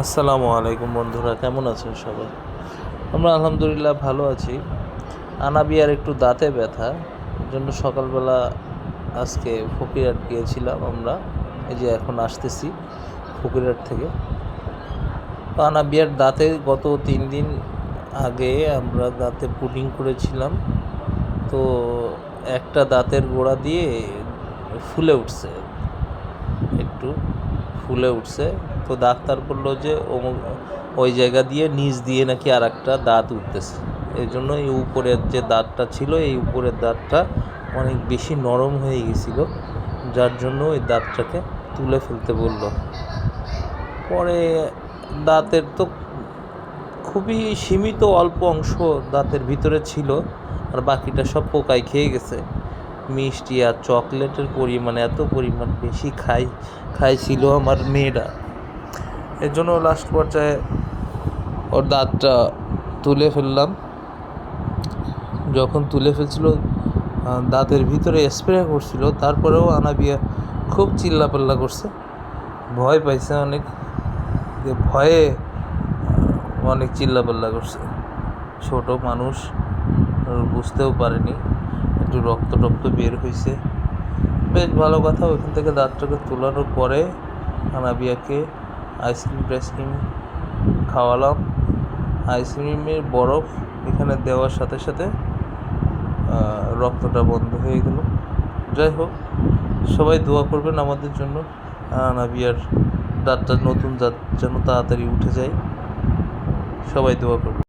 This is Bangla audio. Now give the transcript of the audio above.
আসসালামু আলাইকুম বন্ধুরা, কেমন আছেন সবাই? আমরা আলহামদুলিল্লাহ ভালো আছি। আনাবিয়ার একটু দাঁতে ব্যথা জন্য সকালবেলা আজকে ফকিরহাট গিয়েছিলাম আমরা। এই যে এখন আসতেছি ফকিরহাট থেকে। তো আনাবিয়ার দাঁতে গত তিন দিন আগে আমরা দাঁতে পুডিং করেছিলাম। তো একটা দাঁতের গোড়া দিয়ে ফুলে উঠছে একটু। ফুলে উঠছে। তো ডাক্তার বলল যে ওই জায়গা দিয়ে নিচ দিয়ে নাকি আর একটা দাঁত উঠতেছে। এই জন্য এই উপরের যে দাঁতটা ছিল, এই উপরের দাঁতটা অনেক বেশি নরম হয়ে গেছিল। যার জন্য ওই দাঁতটাকে তুলে ফেলতে বলল। পরে দাঁতের তো খুবই সীমিত অল্প অংশ দাঁতের ভিতরে ছিল, আর বাকিটা সব পোকায় খেয়ে গেছে। মিষ্টি আর চকলেটের পরিমাণ, এত পরিমাণ বেশি খাই, খাইছিল আমার মেয়েরা। এর জন্য লাস্ট পর্যায়ে ওর দাঁতটা তুলে ফেললাম। যখন তুলে ফেলছিল দাঁতের ভিতরে স্প্রে করছিল, তারপরেও আনাবিয়া খুব চিল্লাপাল্লা করছে। ভয় পাইছে অনেক, যে ভয়ে অনেক চিল্লাপাল্লা করছে। ছোট মানুষ, বুঝতেও পারেনি। একটু রক্ত টক্ত বের হয়েছে বেশ ভালো কথা, ওইখান থেকে দাঁতটাকে তোলানোর পরে আনাবিয়াকে আইসক্রিম টাইসক্রিম খাওয়ালাম। আইসক্রিমের বরফ এখানে দেওয়ার সাথে সাথে রক্তটা বন্ধ হয়ে গেল। যাই হোক, সবাই দোয়া করবেন আমাদের জন্য আনাবিয়ার দাঁতটা নতুন দাঁত যেন তাড়াতাড়ি উঠে যায়। সবাই দোয়া করবেন।